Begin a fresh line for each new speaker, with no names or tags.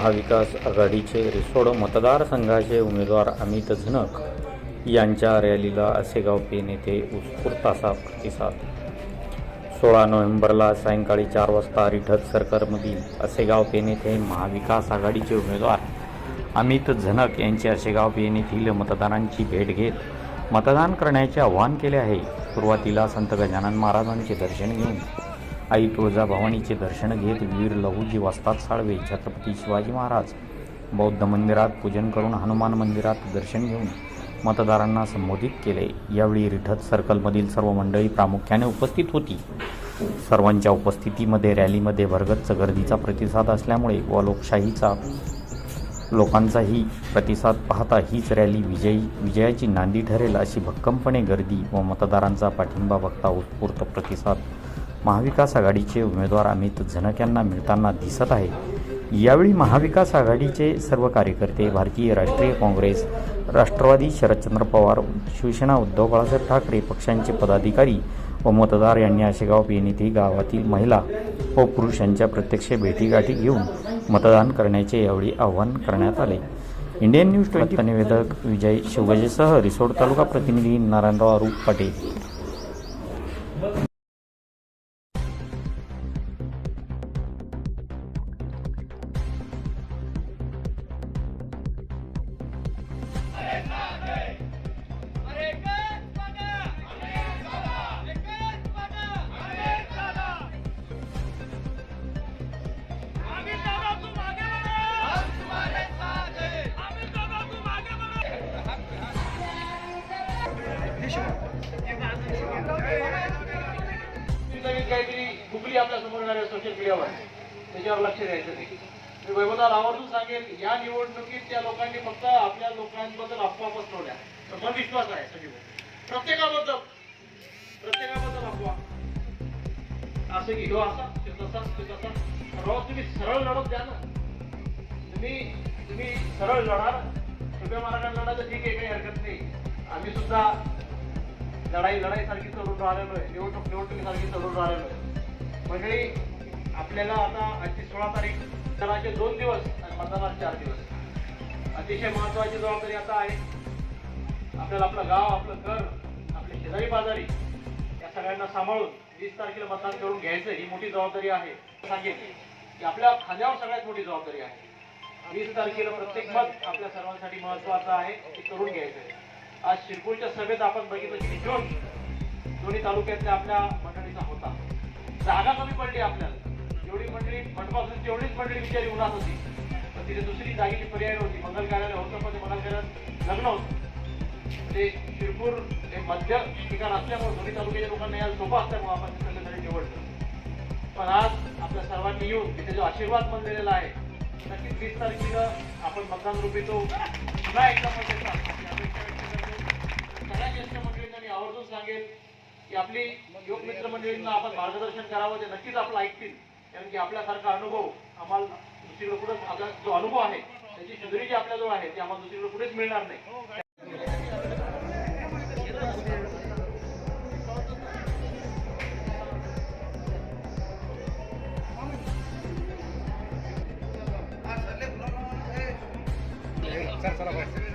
महाविकास आघाडीचे रिसोड मतदारसंघाचे उमेदवार अमित झनक यांच्या रॅलीला असेगाव पे नेते उत्स्फूर्त असा प्रतिसाद. सोळा नोव्हेंबरला सायंकाळी चार वाजता रिठत सरकारमधील असेगाव पेन येथे महाविकास आघाडीचे उमेदवार अमित झनक यांची असेगाव पेन येथील मतदारांची भेट घेत मतदान करण्याचे आवाहन केले आहे. सुरुवातीला संत गजानन महाराजांचे दर्शन घेऊन आई तुळजाभवानीचे दर्शन घेत वीर लहूजी वस्ताद साळवे छत्रपती शिवाजी महाराज. बौद्ध मंदिरात पूजन करून हनुमान मंदिरात दर्शन घेऊन मतदारांना संबोधित केले. यावेळी रिठत सर्कलमधील सर्व मंडळी प्रामुख्याने उपस्थित होती. सर्वांच्या उपस्थितीमध्ये रॅलीमध्ये भरगच्च गर्दीचा प्रतिसाद असल्यामुळे व लोकशाहीचा लोकांचाही प्रतिसाद पाहता हीच रॅली विजयी विजयाची नांदी ठरेल अशी भक्कमपणे गर्दी व मतदारांचा पाठिंबा बघता उत्स्फूर्त प्रतिसाद महाविकास आघाडीचे उमेदवार अमित झनक यांना मिळताना दिसत आहे. यावेळी महाविकास आघाडीचे सर्व कार्यकर्ते भारतीय राष्ट्रीय काँग्रेस राष्ट्रवादी शरदचंद्र पवार शिवसेना उद्धव बाळासाहेब ठाकरे पक्षांचे पदाधिकारी व मतदार यांनी आशेगाव पेन येथे गावातील महिला व पुरुषांच्या प्रत्यक्ष भेटीगाठी घेऊन मतदान करण्याचे यावेळी आवाहन करण्यात आले. इंडियन न्यूज ट्वेंटी निवेदक विजय शिवगजेसह रिसोड तालुका प्रतिनिधी नारायणराव अरूप पाटील.
काहीतरी गुगली आपल्यासमोर येणाऱ्या सोशल मीडियावर त्याच्यावर लक्ष द्यायचं नाही मी वैभवदार आवर्जून सांगेन या निवडणुकीत त्या लोकांनी फक्त आपल्या लोकांबद्दल अफवा पसरवल्या तर मन विश्वास आहे सगळी प्रत्येकाबद्दल प्रत्येकाबद्दल अफवा. असं की ह्यो असा ते तसा ते तसा. रोज तुम्ही सरळ लढत द्या ना. तुम्ही तुम्ही सरळ लढा. सोप्या मार्गाने लढा तर ठीक आहे काही हरकत नाही. आम्ही सुद्धा लढाई लढाईसारखी चढून राहिलेलो आहे. निवडणूक निवडणुकीसारखी चढून राहिलेलो आहे. मंडळी आपल्याला आता आजची सोळा तारीख मतदानाचे दोन दिवस आणि मतदानाचे चार दिवस. अतिशय महत्वाची जबाबदारी आता आहे. आपल्याला आपलं गाव आपलं घर आपले शेजारी पाजारी या सगळ्यांना सांभाळून वीस तारखेला मतदान करून घ्यायचं ही मोठी जबाबदारी आहे. सांगेन की आपल्या खांद्यावर सगळ्यात मोठी जबाबदारी आहे. वीस तारखेला प्रत्येक मत आपल्या सर्वांसाठी महत्वाचं आहे ते करून घ्यायचं आहे. आज शिरपूरच्या सभेत आपण बघितलं की जोड दोन्ही तालुक्यातल्या आपल्या मंडळीचा होता. जागा कमी पडली आपल्याला. तेवढीच मंडळी विचारी उन्हात होती. पण तिथे दुसरी जागेची पर्याय नव्हती. मंगल कार्यालय होतं पण मंगल कार्यालयात लग्न होतं. म्हणजे शिरपूर हे मध्य ठिकाण असल्यामुळे दोन्ही तालुक्याच्या लोकांना यायला सोपं असल्यामुळे आपण ते निवडतो निवडलं. पण आज आपल्या सर्वांनी येऊन तिथे जो आशीर्वाद पण दिलेला आहे नक्कीच वीस तारखेला आपण मतदान रूपी तो पुन्हा एकदा म्हणजे मत देतात सगळ्या ज्येष्ठ मंडळींना मी आवर्जून सांगेन की आपली योग मित्र मंडळींना आपण मार्गदर्शन करावं ते नक्कीच आपलं ऐकतील. कारण की आपल्यासारखा अनुभव आम्हाला दुसरीकडे कुठं आपला जो अनुभव आहे त्याची शिदोरी जी आपल्याजवळ आहे ती आम्हाला दुसरीकडे कुठेच मिळणार नाही.
एक